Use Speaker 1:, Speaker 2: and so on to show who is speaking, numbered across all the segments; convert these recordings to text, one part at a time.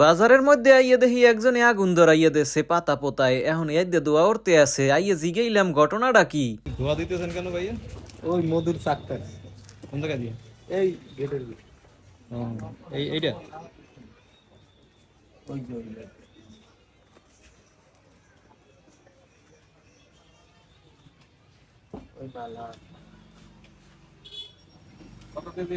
Speaker 1: বাজারের মধ্যে আইয়ে দেখি একজনে আগুন ধরাইয়ে দেছে পাতা পোতায়। এখন এদ্দে দোয়া উঠতে আছে আইয়ে জিগেইলাম ঘটনাটা কি?
Speaker 2: ধোয়া দিতেছেন কেন ভাইয়া?
Speaker 3: ওই মধুর চাকটা।
Speaker 2: কোন জায়গা দিয়ে?
Speaker 3: এই গেটের
Speaker 2: এই এইটা? কত কেজি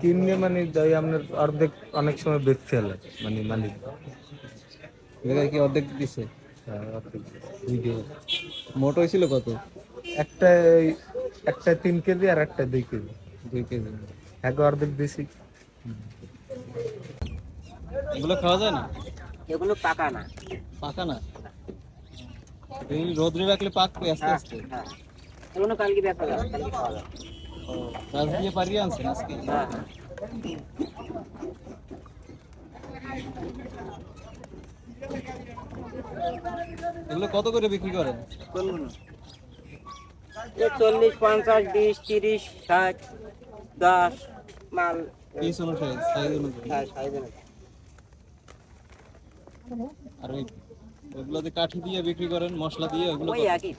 Speaker 2: কিনে
Speaker 3: মানে যাই আপনার অর্ধেক অনেক সময় বেচতে হলে মানে মালিক।
Speaker 2: জায়গায় কি অর্ধেক দিছে?
Speaker 3: হ্যাঁ,
Speaker 2: মোট হয়েছিল কত?
Speaker 3: একটা একটা তিন কেজি আর একটা দুই কেজি।
Speaker 2: দুই কেজি।
Speaker 3: এক অর্ধেক বেশি
Speaker 2: এগুলো খাওয়া যায় না?
Speaker 4: এগুলো পাকা না।
Speaker 2: পাকা না? এই রোদ্রে রাখলে পাকবে আস্তে আস্তে।
Speaker 4: হ্যাঁ। কালকে দেখা যাবে কালকে খাওয়া যাবে।
Speaker 2: ও, গাছ দিয়ে পারিয়ে আনছেন আজকে এগুলো কত করে বিক্রি করেন?
Speaker 4: চল্লিশ পঞ্চাশ বিশ তিরিশ ষাট দশ মাল।
Speaker 2: পিস অনুসারে সাইজ অনুসারে
Speaker 4: হ্যাঁ সাইজ
Speaker 2: আর কাঠি দিয়ে বিক্রি করেন মশলা দিয়ে ওগুলো
Speaker 4: ওই একই।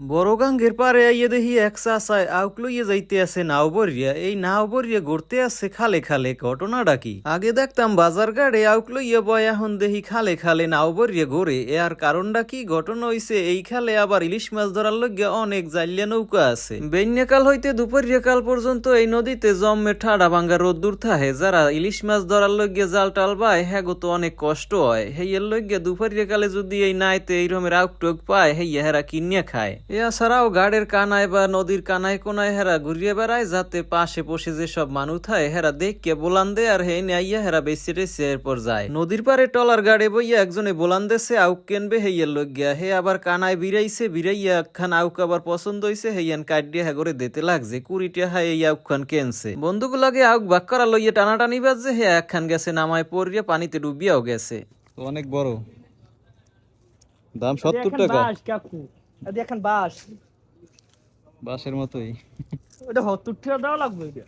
Speaker 1: বড় গাঙ্গের পারে আইয়ে দেখি এক চাষায় আউক লইয়ে যাইতে আছে নাও বরিয়া। এই নাও বরিয়া ঘুরতে আছে খালে খালে, ঘটনাটা কি? আগে দেখতাম বাজার গাড়ে আউক লইয়ে বয়, এখন দেখি খালে খালে নাও বরিয়া ঘোরে এ আর কারণটা কি? ঘটনা হইছে, এই খালে আবার ইলিশ মাছ ধরার লইয়া অনেক জাইলিয়া নৌকা আছে। বেন্যাকাল হইতে দুপুরিয়া কাল পর্যন্ত এই নদীতে জম্মে ঠাডা ভাঙ্গা রোদ্দুর থাহে যারা ইলিশ মাছ ধরার লইয়া জাল টাল বায় হ্যাঁ তো অনেক কষ্ট হয়। হেইয়ের লইয়া দুপুরিয়া কালে যদি এই নাইতে এই রকমের আউক টুক পায়, হেইয়া হেরা কিনিয়া খায়। এছাড়াও গাড়ের কানায় বা নদীর কানায় কোনায় হেরা ঘুরিয়ে বেড়ায় যাতে পাশে পশে যে সব মানুষ থাকে হেরা দেখকে বোলান দে আর হেই নাইয়া হেরা বেশি রেসে এরপর যায়। নদীর পারে টলার গাড়ে বইয়া একজনে বোলান দেশে আউক কেনবে হেইয়ের লইয়া হে আবার কানায় বিরাইছে বিরাইয়া একখান আউক আবার পছন্দ হইছে হেইয়ান কাটিয়া হ্যাঁ করে দিতে লাগছে কুড়িটিয়া হাই এই আউক খান কেনছে। বন্ধুগুলাকে আউক বাক করা লইয়া টানাটানি বাজছে হে একখান গেছে নামায় পড়িয়া পানিতে ডুবিয়াও গেছে।
Speaker 2: অনেক বড়। দাম সত্তর টাকা।
Speaker 5: দেখেন বাস
Speaker 2: বাসের মতোই।
Speaker 5: ওটা সত্তর টাকা দেওয়া লাগবে এটা